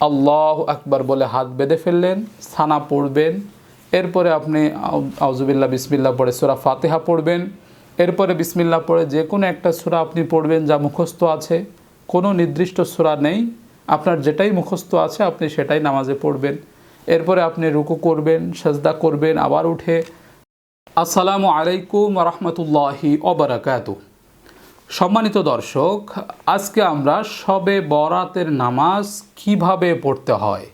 আল্লাহ আকবার বলে হাত বেঁধে ফেললেন, সানা পড়বেন। এরপরে আপনি আউ- আউজুবিল্লা বিসমিল্লা পড়ে সুরা ফাতেহা পড়বেন। এরপরে বিসমিল্লা পড়ে যে কোনো একটা সুরা আপনি পড়বেন যা মুখস্থ আছে। কোনো নির্দিষ্ট সুরা নেই। আপনার যেটাই মুখস্থ আছে, আপনি সেটাই নামাজে পড়বেন। এরপরে আপনি রুকু করবেন, সাজদা করবেন, আবার উঠে। আসসালামু আলাইকুম রহমতুল্লাহি অবরাকাতু সম্মানিত দর্শক, আজকে আমরা সবে বরাতের নামাজ কীভাবে পড়তে হয়?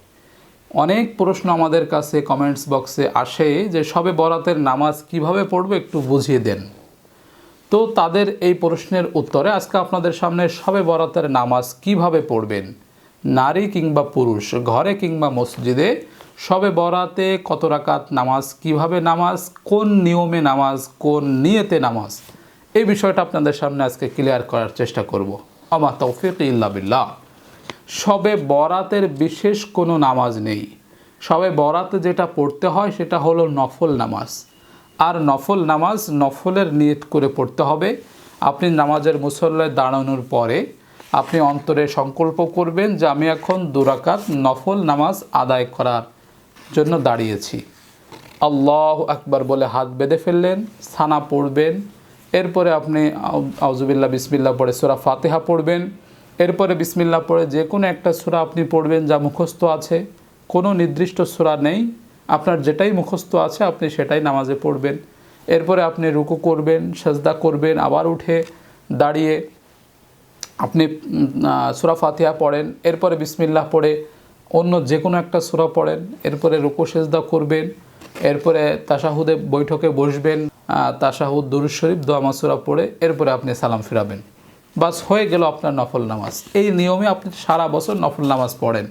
অনেক প্রশ্ন আমাদের কাছে কমেন্টস বক্সে আসে যে সবে বরাতের নামাজ কীভাবে পড়বে একটু বুঝিয়ে দেন। তো তাদের এই প্রশ্নের উত্তরে আজকে আপনাদের সামনে সবে বরাতের নামাজ কীভাবে পড়বেন? নারী কিংবা পুরুষ, ঘরে কিংবা মসজিদে সবে বরাতে কত রাকাত নামাজ, কীভাবে নামাজ, কোন নিয়মে নামাজ, কোন নিয়তে নামাজ? এই বিষয়টা আপনাদের সামনে আজকে ক্লিয়ার করার চেষ্টা করব। আমা তৌফিক ইল্লা বিল্লাহ। সবে বরাতের বিশেষ কোনো নামাজ নেই। সবে বরাতে যেটা পড়তে হয় সেটা হলো নফল নামাজ। আর নফল নামাজ নফলের নিয়ত করে পড়তে হবে। আপনি নামাজের মুসল্লায় দাঁড়ানোর পরে আপনি অন্তরে সংকল্প করবেন যে আমি এখন দুরাকাত নফল নামাজ আদায় করার জন্য দাঁড়িয়েছি। আল্লাহ আকবার বলে হাত বেঁধে ফেললেন, সানা পড়বেন এরপরে আপনি আউ- আউজুবিল্লা বিসমিল্লা পড়ে সুরা ফাতেহা পড়বেন। এরপরে বিসমিল্লা পড়ে যে কোনো একটা সুরা আপনি পড়বেন যা মুখস্থ আছে। কোনো নির্দিষ্ট সুরা নেই। আপনার যেটাই মুখস্থ আছে, আপনি সেটাই নামাজে পড়বেন। এরপরে আপনি রুকু করবেন, সাজদা করবেন, আবার উঠে দাঁড়িয়ে আপনি সুরা ফাতিহা পড়েন। এরপরে বিসমিল্লাহ পড়ে অন্য যে কোনো একটা সুরা পড়েন। এরপরে রুকু, সেজদা করবেন। এরপরে তাসাহুদে বৈঠকে বসবেন। তাশাহুদ দুরুজ শরীফ, দোয়া মাসুরা পড়ে এরপরে আপনি সালাম ফিরাবেন। বাস, হয়ে গেল আপনার নফল নামাজ। এই নিয়মে আপনি সারা বছর নফল নামাজ পড়েন।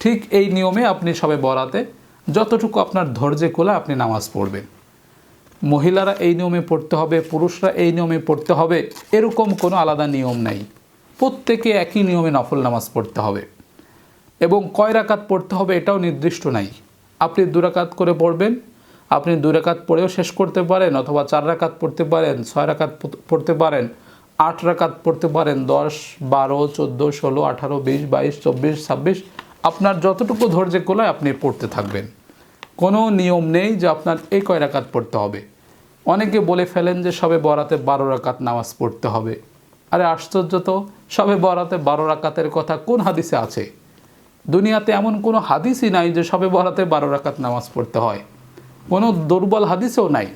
ঠিক এই নিয়মে আপনি সবে বরাতে যতটুকু আপনার ধৈর্যে কোলা আপনি নামাজ পড়বেন। মহিলারা এই নিয়মে পড়তে হবে, পুরুষরা এই নিয়মে পড়তে হবে, এরকম কোনো আলাদা নিয়ম নাই। প্রত্যেকে একই নিয়মে নফল নামাজ পড়তে হবে। এবং কয় রাকাত পড়তে হবে এটাও নির্দিষ্ট নাই। আপনি দুরাকাত করে পড়বেন আপনি দুরাকাত পড়েও শেষ করতে পারেন অথবা চার রাকাত পড়তে পারেন, ছয় রাকাত পড়তে পারেন, আট রাকাত পড়তে পারেন, দশ, বারো, চোদ্দ, ষোলো, আঠারো, বিশ, বাইশ, চব্বিশ, ছাব্বিশ, আপনার যতটুকু ধৈর্য কোলায় আপনি পড়তে থাকবেন। কোনো নিয়ম নেই যে আপনার এই কয় রাকাত পড়তে হবে। অনেকে বলে ফেলেন যে সবে বরাতে বারো রাকাত নামাজ পড়তে হবে। আরে আশ্চর্য তো, সবে বরাতে বারো রাকাতের কথা কোন হাদিসে আছে? দুনিয়াতে এমন কোনো হাদিসই নাই যে সবে বরাতে বারো রাকাত নামাজ পড়তে হয়। কোনো দুর্বল হাদিসেও নাই।